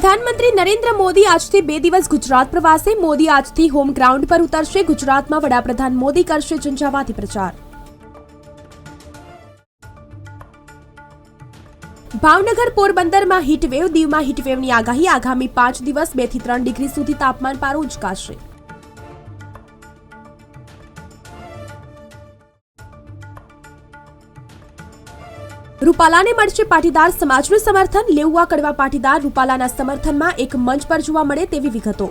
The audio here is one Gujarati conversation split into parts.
પ્રધાનમંત્રી નરેન્દ્ર મોદી આજથી બે દિવસ ગુજરાત પ્રવાસે. મોદી આજથી હોમ ગ્રાઉન્ડ પર ઉતરશે. ગુજરાતમાં વડાપ્રધાન મોદી કરશે ઝંઝાવાતી પ્રચાર. ભાવનગર પોરબંદરમાં હીટવેવ દીવમાં હીટવેવની આગાહી. આગામી પાંચ દિવસ બેથી ત્રણ ડિગ્રી સુધી તાપમાન પારો ઉંચકાશે. રૂપાલાને મળશે પાટીદાર સમાજનું સમર્થન. લેઉવા કડવા પાટીદાર રૂપાલાના સમર્થનમાં એક મંચ પર જોવા મળે તેવી વિગતો.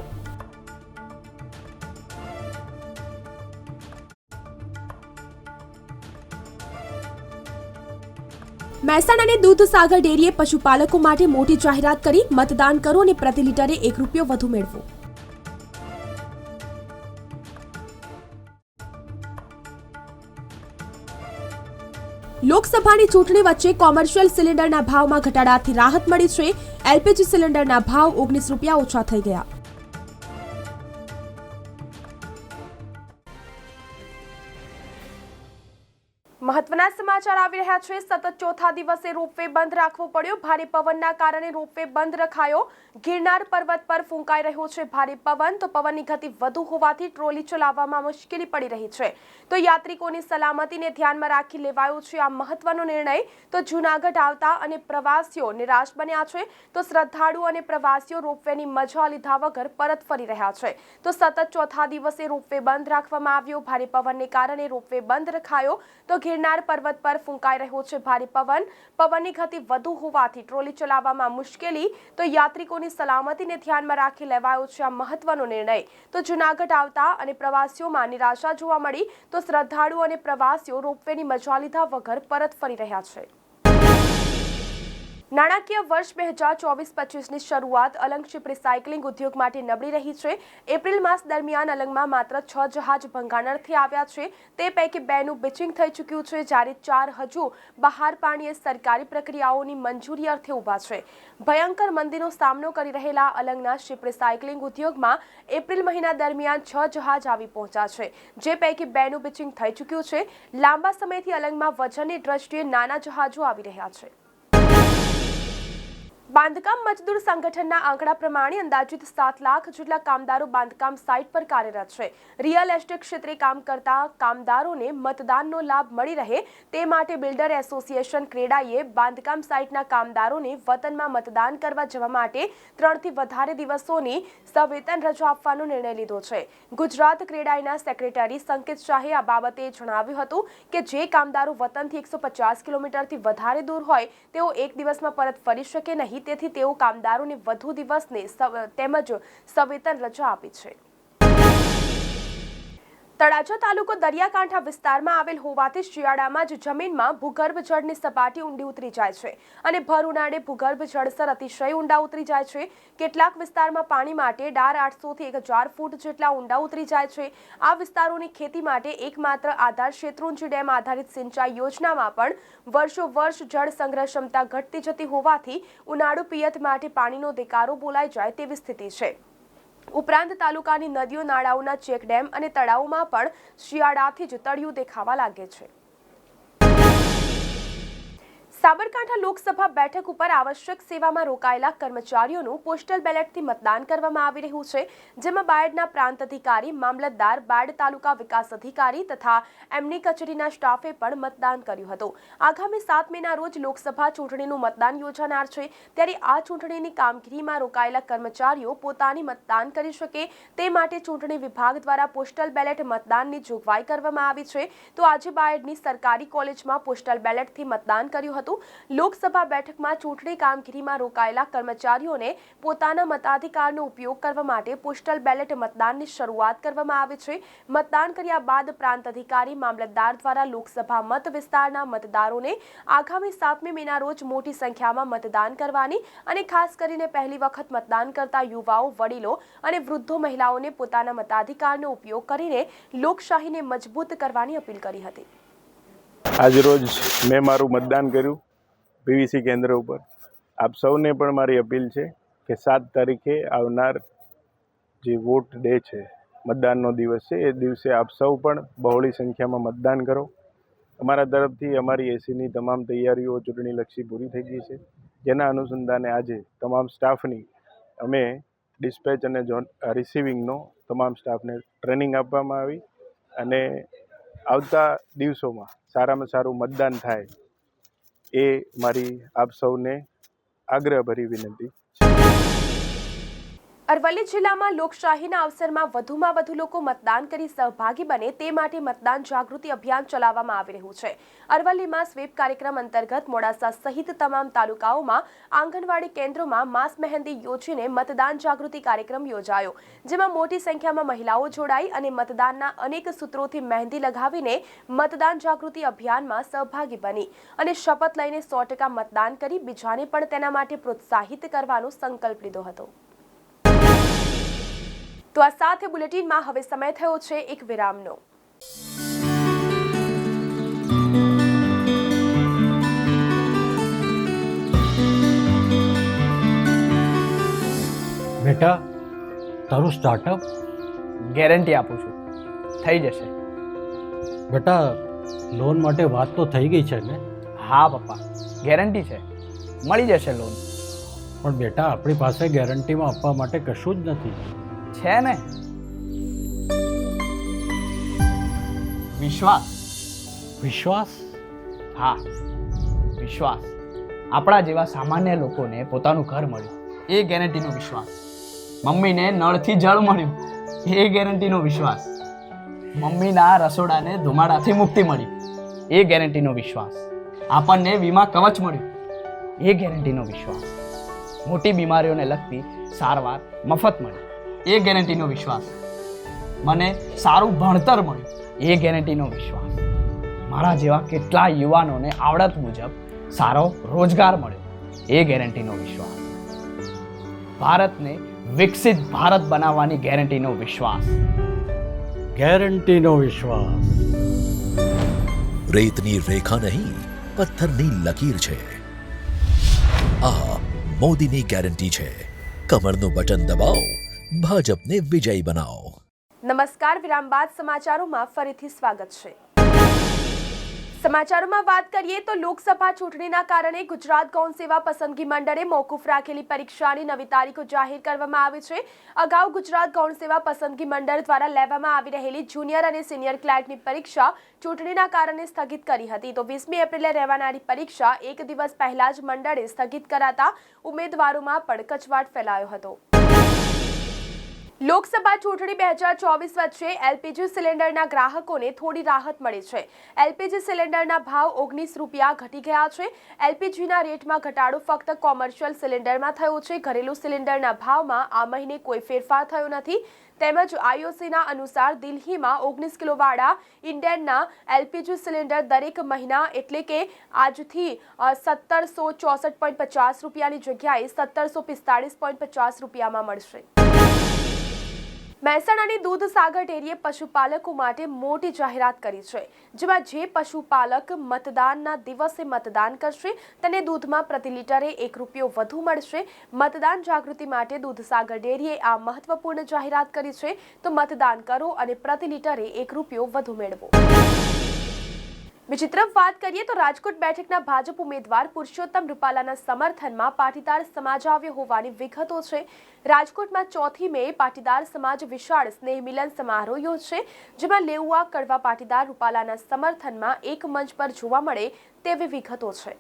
મહેસાણાની દૂધસાગર ડેરીએ પશુપાલકો માટે મોટી જાહેરાત કરી. મતદાન કરો અને પ્રતિ લીટરે એક રૂપિયો વધુ મેળવો. લોકસભાની ચૂંટણી વચ્ચે કોમર્શિયલ સિલિન્ડરના ભાવમાં ઘટાડાથી રાહત મળી છે. એલપીજી સિલિન્ડરના ભાવ ઓગણીસ રૂપિયા ઓછા થઈ ગયા. મહત્વના સમાચાર આવી રહ્યા છે. સતત ચોથા દિવસે રોપવે બંધ રાખવો પડ્યો. ભારે પવનના કારણે રોપવે બંધ રખાયો. ગિરનાર પર્વત પર ફૂંકાઈ રહ્યો છે ભારે પવન. તો પવનની ગતિ વધુ હોવાથી ટ્રોલી ચલાવવામાં મુશ્કેલી પડી રહી છે. તો યાત્રિકોની સલામતીને ધ્યાનમાં રાખી લેવાયો છે આ મહત્વનો નિર્ણય. તો જૂનાગઢ આવતા અને પ્રવાસીઓ નિરાશ બન્યા છે. તો શ્રદ્ધાળુઓ અને પ્રવાસીઓ રોપવેની મજા લીધા વગર પરત ફરી રહ્યા છે. તો સતત ચોથા દિવસે રોપવે બંધ રાખવામાં આવ્યો. ભારે પવનને કારણે રોપવે બંધ રખાયો. તો ગિરનાર પર્વત પર ફૂંકાઈ રહ્યો છે ભારે પવન. પવનની ગતિ વધુ હોવાથી ટ્રોલી ચલાવવામાં મુશ્કેલી. તો યાત્રિકોની સલામતીને ધ્યાનમાં રાખી લેવાયો છે આ મહત્વનો નિર્ણય. તો જૂનાગઢ આવતા અને પ્રવાસીઓમાં નિરાશા જોવા મળી. તો શ્રદ્ધાળુઓ અને પ્રવાસીઓ રોપવેની મજા લીધા વગર પરત ફરી રહ્યા છે. નાણાકીય વર્ષ બે હજાર ચોવીસ પચીસની શરૂઆત અલંગ શિપ રિસાયકલિંગ ઉદ્યોગ માટે નબળી રહી છે. એપ્રિલ માસ દરમિયાન અલંગમાં માત્ર છ જહાજ ભંગાણરથી આવ્યા છે. તે પૈકી બેનું બિચિંગ થઈ ચૂક્યું છે, જ્યારે ચાર હજુ બહાર પાણીએ સરકારી પ્રક્રિયાઓની મંજૂરી અર્થે ઊભા છે. ભયંકર મંદીનો સામનો કરી રહેલા અલંગના શિપ રિસાયકલિંગ ઉદ્યોગમાં એપ્રિલ મહિના દરમિયાન છ જહાજ આવી પહોંચ્યા છે, જે પૈકી બેનું બિચિંગ થઈ ચૂક્યું છે. લાંબા સમયથી અલંગમાં વજનની દ્રષ્ટિએ નાના જહાજો આવી રહ્યા છે. બાંધકામ મજદૂર સંગઠનના આંકડા પ્રમાણે અંદાજિત સાત લાખ જેટલા કામદારો બાંધકામ સાઇટ પર કાર્યરત છે. રિયલ એસ્ટેટ ક્ષેત્રે કામ કરતા કામદારોને મતદાનનો લાભ મળી રહે તે માટે બિલ્ડર એસોસિએશન ક્રેડાઈએ બાંધકામ સાઇટના કામદારોને વતનમાં મતદાન કરવા જવા માટે ત્રણથી વધારે દિવસોની સવેતન રજા આપવાનો નિર્ણય લીધો છે. ગુજરાત ક્રેડાઈના સેક્રેટરી સંકેત શાહે આ બાબતે જણાવ્યું હતું કે જે કામદારો વતનથી એકસો પચાસ કિલોમીટરથી વધારે દૂર હોય તેઓ એક દિવસમાં પરત ફરી શકે નહીં. તેથી તેઓ કામદારોને વધુ દિવસને તેમજ સવેતન રજા આપી છે. તળાજા તાલુકો દરિયાકાંઠા વિસ્તારમાં આવેલ હોવાથી શિયાળામાં જ જમીનમાં ભૂગર્ભ જળની સપાટી ઊંડી ઉતરી જાય છે અને ભર ઉનાળે ભૂગર્ભ જળસ્તર અતિશય ઊંડા ઉતરી જાય છે. કેટલાક વિસ્તારમાં પાણી માટે ડાર આઠસોથી એક હજાર ફૂટ જેટલા ઊંડા ઉતરી જાય છે. આ વિસ્તારોની ખેતી માટે એકમાત્ર આધાર શેત્રુંજી ડેમ આધારિત સિંચાઈ યોજનામાં પણ વર્ષો વર્ષ જળ સંગ્રહ ક્ષમતા ઘટતી જતી હોવાથી ઉનાળુ પિયત માટે પાણીનો દેકારો બોલાઈ જાય તેવી સ્થિતિ છે. ઉપરાંત તાલુકાની નદીઓ નાળાઓના ચેકડેમ અને તળાવોમાં પણ શિયાળાથી જ તળિયું દેખાવા લાગે છે. સાબરકાંઠા લોકસભા બેઠક ઉપર આવશ્યક સેવામાં રોકાયેલા કર્મચારીઓનું પોસ્ટલ બેલેટથી મતદાન કરવામાં આવી રહ્યું છે, જેમાં બાયડના પ્રાંત અધિકારી, મામલતદાર, બાયડ તાલુકા વિકાસ અધિકારી તથા એમની કચેરીના સ્ટાફે પણ મતદાન કર્યું હતું. આગામી સાત મેના રોજ લોકસભા ચૂંટણીનું મતદાન યોજાનાર છે, ત્યારે આ ચૂંટણીની કામગીરીમાં રોકાયેલા કર્મચારીઓ પોતાની મતદાન કરી શકે તે માટે ચૂંટણી વિભાગ દ્વારા પોસ્ટલ બેલેટ મતદાનની જોગવાઈ કરવામાં આવી છે. તો આજે બાયડની સરકારી કોલેજમાં પોસ્ટલ બેલેટથી મતદાન કર્યું હતું. લોકસભા બેઠકમાં ચૂંટણી કામગીરીમાં રોકાયેલા કર્મચારીઓને પોતાના મતાધિકારનો ઉપયોગ કરવા માટે પોસ્ટલ બેલેટ મતદાનની શરૂઆત કરવામાં આવી છે. મતદાન કર્યા બાદ પ્રાંત અધિકારી, મામલતદાર દ્વારા લોકસભા મત વિસ્તારના મતદારોને આગામી સાતમી મેના રોજ મોટી સંખ્યામાં મતદાન કરવાની અને ખાસ કરીને પહેલી વખત મતદાન કરતા યુવાઓ, વડીલો અને વૃદ્ધો મહિલાઓને પોતાના મતાધિકારનો ઉપયોગ કરીને લોકશાહીને મજબૂત કરવાની અપીલ કરી હતી. આજરોજ મેં મારું મતદાન કર્યું. પીવીસી કેન્દ્ર ઉપર. આપ સૌને પણ મારી અપીલ છે કે સાત તારીખે આવનાર જે વોટ ડે છે, મતદાનનો દિવસ છે, એ દિવસે આપ સૌ પણ બહોળી સંખ્યામાં મતદાન કરો. અમારા તરફથી અમારી એસીની તમામ તૈયારીઓ ચૂંટણીલક્ષી પૂરી થઈ ગઈ છે. જેના અનુસંધાને આજે તમામ સ્ટાફની અમે ડિસ્પેચ અને રિસીવિંગનો તમામ સ્ટાફને ટ્રેનિંગ આપવામાં આવી અને આવતા દિવસોમાં સારામાં સારું મતદાન થાય એ મારી આપ સૌને આગ્રહભરી વિનંતી. અરવલ્લી જિલ્લામાં લોકશાહીના અવસરમાં વધુમાં વધુ લોકો મતદાન કરી સહભાગી બને તે માટે મતદાન જાગૃતિ અભિયાન ચલાવવામાં આવી રહ્યું છે. અરવલ્લીમાં સ્વીપ કાર્યક્રમ અંતર્ગત મોડાસા સહિત તમામ તાલુકાઓમાં, આંગણવાડી કેન્દ્રોમાં માસ મહેંદી યોજીને મતદાન જાગૃતિ કાર્યક્રમ યોજાયો, જેમાં મોટી સંખ્યામાં મહિલાઓ જોડાઈ અને મતદાનના અનેક સૂત્રોથી મહેંદી લગાવીને મતદાન જાગૃતિ અભિયાનમાં સહભાગી બની અને શપથ લઈને સો મતદાન કરી બીજાને પણ તેના માટે પ્રોત્સાહિત કરવાનો સંકલ્પ લીધો હતો. તો આ સાથે બુલેટિનમાં હવે સમય થયો છે એક વિરામનો. બેટા તારું સ્ટાર્ટઅપ ગેરંટી આપું છું. થઈ જશે. બેટા લોન માટે વાત તો થઈ ગઈ છે ને? હા પપ્પા. ગેરંટી છે. મળી જશે લોન પણ બેટા આપણી પાસે ગેરંટીમાં આપવા માટે કશું જ નથી. છે ને? વિશ્વાસ. વિશ્વાસ? હા વિશ્વાસ. આપણા જેવા સામાન્ય લોકોને પોતાનું ઘર મળ્યું. એ ગેરંટીનો વિશ્વાસ. મમ્મીને નળથી જળ મળ્યું. એ ગેરંટીનો વિશ્વાસ. મમ્મીના રસોડાને ધુમાડાથી મુક્તિ મળી. એ ગેરંટીનો વિશ્વાસ. આપણને વીમા કવચ મળ્યું. એ ગેરંટીનો વિશ્વાસ. મોટી બીમારીઓને લગતી સારવાર મફત મળી. એ ગેરંટીનો વિશ્વાસ. મને સારું ભણતર મળ્યું. એ ગેરંટીનો વિશ્વાસ. મારા જેવા કેટલા યુવાનોને આવડત મુજબ સારો રોજગાર મળ્યો. એ ગેરંટીનો વિશ્વાસ. ભારતને વિકસિત ભારત બનાવવાની ગેરંટીનો વિશ્વાસ. ગેરંટીનો વિશ્વાસ. રેતની રેખા નહીં પથ્થરની લકીર છે. આ મોદીની ગેરંટી છે. કમરનું બટન દબાવો. ભાજપને વિજયી બનાવો. નમસ્કાર, વિરામ બાદ સમાચારોમાં ફરીથી સ્વાગત છે. સમાચારોમાં વાત કરીએ તો લોકસભા ચૂંટણીના કારણે ગુજરાત ગૌણ સેવા પસંદગી મંડળે મોકૂફ રાખેલી પરીક્ષાની નવી તારીખો જાહેર કરવામાં આવી છે. અગાઉ ગુજરાત ગૌણ સેવા પસંદગી મંડળ દ્વારા લેવામાં આવી રહેલી જુનિયર અને સિનિયર ક્લાર્કની પરીક્ષા ચૂંટણીના કારણે સ્થગિત કરી હતી. તો વીસમી એપ્રિલે રહેવાનારી પરીક્ષા એક દિવસ પહેલા જ મંડળે સ્થગિત કરાતા ઉમેદવારોમાં પણ કચવાટ ફેલાયો હતો. લોકસભા ચૂંટણી બે હજાર ચોવીસ વચ્ચે એલપીજી સિલિન્ડરના ગ્રાહકોને થોડી રાહત મળી છે. એલપીજી સિલિન્ડરના ભાવ ઓગણીસ રૂપિયા ઘટી ગયા છે. એલપીજીના રેટમાં ઘટાડો ફક્ત કોમર્શિયલ સિલિન્ડરમાં થયો છે. ઘરેલું સિલિન્ડરના ભાવમાં આ મહિને કોઈ ફેરફાર થયો નથી. તેમજ આઈઓસીના અનુસાર દિલ્હીમાં ઓગણીસ કિલોવાળા ઇન્ડિયનના એલપીજી સિલિન્ડર દરેક મહિના એટલે કે આજથી સત્તરસો ચોસઠ પોઈન્ટ પચાસ રૂપિયાની જગ્યાએ સત્તરસો પિસ્તાળીસ પોઈન્ટ પચાસ રૂપિયામાં મળશે. મહેસાણાની દૂધ સાગર ડેરીએ પશુપાલકો માટે મોટી જાહેરાત કરી છે, જેમાં જે પશુપાલક મતદાનના દિવસે મતદાન કરશે, તેને દૂધમાં પ્રતિ લીટરે એક રૂપિયો વધુ મળશે. મતદાન જાગૃતિ માટે દૂધસાગર ડેરીએ આ મહત્વપૂર્ણ જાહેરાત કરી છે. તો મતદાન કરો અને પ્રતિ લીટરે એક રૂપિયો વધુ મેળવો. બીજી તરફ વાત કરીએ તો રાજકોટ બેઠકના ભાજપ ઉમેદવાર પુરુષોત્તમ રૂપાલાના સમર્થનમાં પાટીદાર સમાજ આવ્યો હોવાની વિગતો છે. રાજકોટમાં ચોથી મે પાટીદાર સમાજ વિશાળ સ્નેહ મિલન સમારોહ યોજશે, જેમાં લેઉઆ કડવા પાટીદાર રૂપાલાના સમર્થનમાં એક મંચ પર જોવા મળે તેવી વિગતો છે.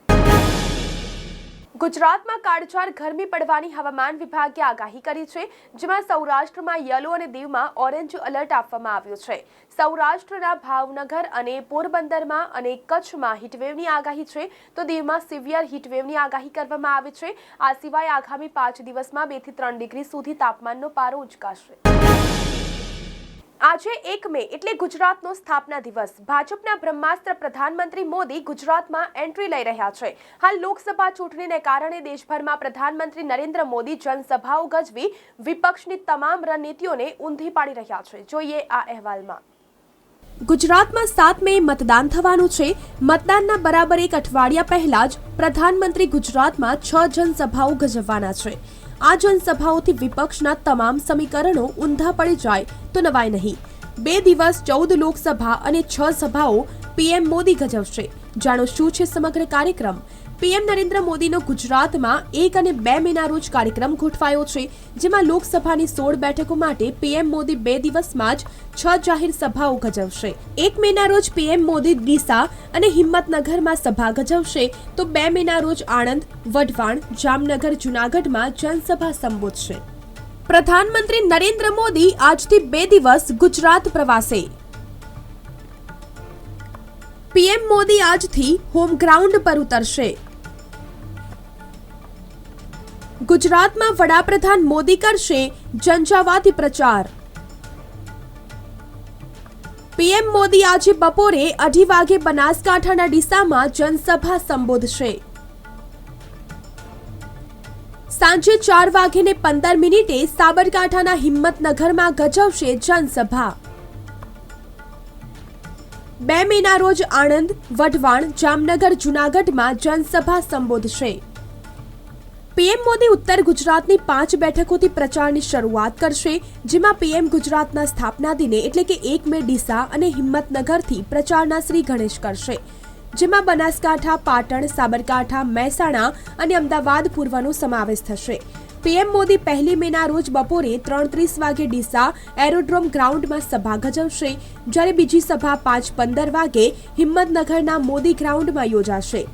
ગુજરાતમાં કાળઝાળ ગરમી પડવાની હવામાન વિભાગે આગાહી કરી છે, જેમાં સૌરાષ્ટ્રમાં યલો અને દીવમાં ઓરેન્જ એલર્ટ આપવામાં આવ્યું છે. સૌરાષ્ટ્રના ભાવનગર અને પોરબંદરમાં અને કચ્છમાં હીટવેવની આગાહી છે, તો દીવમાં સિવિયર હીટવેવની આગાહી કરવામાં આવી છે. આ સિવાય આગામી પાંચ દિવસમાં બેથી ત્રણ ડિગ્રી સુધી તાપમાનનો પારો ઉંચકાશે. આજે એક મે એટલે ગુજરાતનો સ્થાપના દિવસ. ભાજપના બ્રહ્માસ્ત્ર પ્રધાનમંત્રી મોદી ગુજરાતમાં એન્ટ્રી લઈ રહ્યા છે. હાલ લોકસભા ચૂંટણીને કારણે દેશભરમાં પ્રધાનમંત્રી નરેન્દ્ર મોદી જનસભાઓ ગજવી વિપક્ષની તમામ રણનીતિઓને ઊંધી પાડી રહ્યા છે. જોઈએ આ અહેવાલમાં. ગુજરાતમાં સાત મે મતદાન થવાનું છે. મતદાનના બરાબર એક અઠવાડિયા પહેલા જ પ્રધાનમંત્રી ગુજરાતમાં છ જનસભાઓ ગજવવાના છે. આ જનસભાઓથી વિપક્ષના તમામ સમીકરણો ઊંધા પડી જાય તો નવાય નહીં. બે દિવસ ચૌદ લોકસભા અને છ સભાઓ પીએમ મોદી ગજવશે. જાણો શું છે સમગ્ર કાર્યક્રમ? પીએમ નરેન્દ્ર મોદીનો ગુજરાતમાં એક અને બે મેના રોજ કાર્યક્રમ ગોઠવાયો છે, જેમાં લોકસભાની સોળ બેઠકો માટે પીએમ મોદી બે દિવસમાં જ છ જાહેર સભાઓ ગજવશે. એક મેના રોજ પીએમ મોદી ડીસા અને હિંમતનગરમાં સભા ગજવશે, તો બે મેના રોજ આણંદ, વઢવાણ, જામનગર, જુનાગઢમાં જનસભા સંબોધશે. પ્રધાનમંત્રી નરેન્દ્ર મોદી આજથી બે દિવસ ગુજરાત પ્રવાસે. પીએમ મોદી આજથી હોમ ગ્રાઉન્ડ પર ઉતરશે. ગુજરાતમાં વડાપ્રધાન મોદી કરશે જંજાવાતી પ્રચાર. પીએમ મોદી આજે બપોરે અઢી વાગે બનાસકાંઠાના ડીસામાં જનસભા સંબોધશે. સાંજે ચાર વાગે પંદર મિનિટે સાબરકાંઠાના હિંમતનગરમાં ગજવશે જનસભા. બે મેના રોજ આણંદ, વઢવાણ, જામનગર, જુનાગઢમાં જનસભા સંબોધશે. પીએમ મોદી ઉત્તર ગુજરાતની પાંચ બેઠકોથી પ્રચારની શરૂઆત કરશે, જેમાં પીએમ ગુજરાતના સ્થાપના દિને એટલે કે એક મે ડીસા અને હિંમતનગરથી પ્રચારના શ્રી ગણેશ કરશે. જેમાં બનાસકાંઠા, પાટણ, સાબરકાંઠા, મહેસાણા અને અમદાવાદ પૂર્વનો સમાવેશ થશે. પીએમ મોદી પહેલી મેના રોજ બપોરે ત્રણ ત્રીસ વાગે ડીસા એરોડ્રોમ ગ્રાઉન્ડમાં સભા ગજવશે, જ્યારે બીજી સભા પાંચ પંદર વાગે હિંમતનગરના મોદી ગ્રાઉન્ડમાં યોજાશે.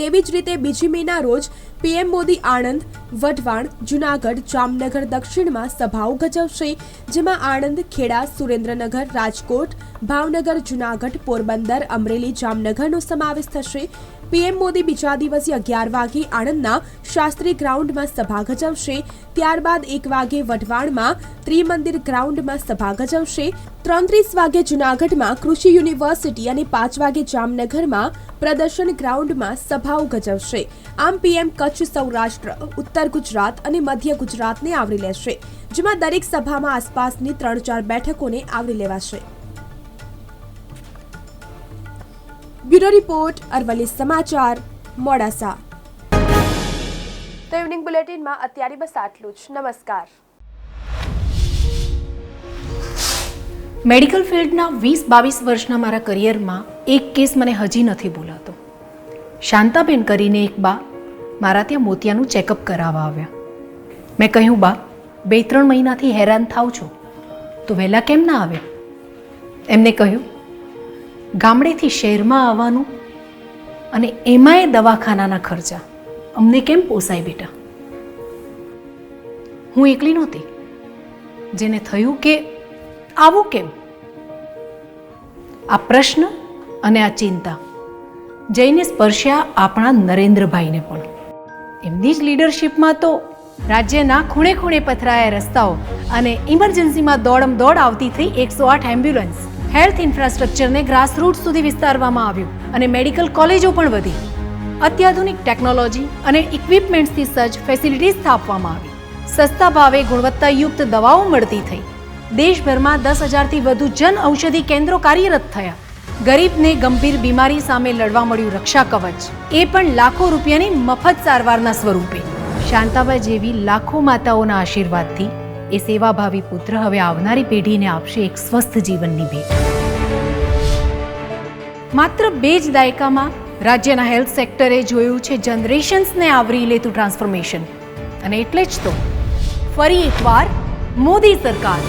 તેવી જ રીતે બીજી મેના રોજ પીએમ મોદી આણંદ, વઢવાણ, જુનાગઢ, જામનગર દક્ષિણમાં સભાઓ ગજવશે, જેમાં આણંદ, ખેડા, સુરેન્દ્રનગર, રાજકોટ, ભાવનગર, જુનાગઢ, પોરબંદર, અમરેલી, જામનગરનો સમાવેશ થશે. પીએમ મોદી બીજા દિવસે અગિયાર વાગે આણંદના શાસ્ત્રી ગ્રાઉન્ડમાં સભા ગજવશે. ત્યારબાદ એક વાગે વઢવાણમાં ત્રિમંદિર ગ્રાઉન્ડમાં સભા ગજવશે. ત્રણત્રીસ વાગે જુનાગઢમાં કૃષિ યુનિવર્સિટી અને પાંચ વાગે જામનગરમાં પ્રદર્શન ગ્રાઉન્ડમાં સભાઓ ગજવશે. આમ પીએમ કચ્છ સૌરાષ્ટ્ર, ઉત્તર ગુજરાત અને મધ્ય ગુજરાતને આવરી લેશે. જેમાં દરેક સભામાં આસપાસની ત્રણ ચાર બેઠકોને આવરી લેવાશે. બ્યુરો રિપોર્ટ અરવલ્લી સમાચાર મોડાસા. તો ઇવનિંગ બુલેટિનમાં અત્યારે બસ આટલું જ. નમસ્કાર. મેડિકલ ફિલ્ડના વીસ બાવીસ વર્ષના મારા કરિયરમાં એક કેસ મને હજી નથી બોલાતો. શાંતાબેન કરીને એક બા મારા ત્યાં મોતિયાનું ચેકઅપ કરાવવા આવ્યા. મેં કહ્યું બા બે ત્રણ મહિનાથી હેરાન થાવ છો. તો વહેલા કેમ ના આવે? એમને કહ્યું ગામડેથી શહેરમાં આવવાનું અને એમાંય દવાખાનાના ખર્ચા. અમને કેમ પોસાય બેટા? હું એકલી નહોતી. જેને થયું કે આવું કેમ? આ પ્રશ્ન અને આ ચિંતા જઈને સ્પર્શ્યા આપણા નરેન્દ્રભાઈને પણ. એમની જ લીડરશિપમાં તો રાજ્યના ખૂણે ખૂણે પથરાયા રસ્તાઓ અને ઇમરજન્સીમાં દોડમ દોડ આવતી થઈ એકસો આઠ એમ્બ્યુલન્સ હેલ્થ ઇન્ફ્રાસ્ટ્રક્ચરને ગ્રાસરૂટ સુધી વિસ્તારવામાં આવ્યું અને મેડિકલ કોલેજો પણ વધી. અત્યાધુનિક ટેકનોલોજી અને ઇક્વિપમેન્ટ્સથી સજ્જ ફેસિલિટીઝ સ્થાપવામાં આવી. સસ્તા ભાવે ગુણવત્તાયુક્ત દવાઓ મળતી થઈ. દેશભરમાં દસ હજારથી વધુ જન ઔષધિ કેન્દ્રો કાર્યરત થયા. ગરીબને ગંભીર બીમારી સામે લડવા મળ્યું રક્ષા કવચ. એ પણ લાખો રૂપિયાની મફત સારવારના સ્વરૂપે. શાંતાબાઈ જેવી લાખો માતાઓના આશીર્વાદથી એ સેવાભાવી પુત્ર હવે આવનારી પેઢીને આપશે એક સ્વસ્થ જીવનની ભેટ. માત્ર બે જ દાયકામાં રાજ્યના હેલ્થ સેક્ટરે જોયું છે જનરેશન્સને આવરી લેતું ટ્રાન્સફોર્મેશન. અને એટલે જ તો ફરી એકવાર મોદી સરકાર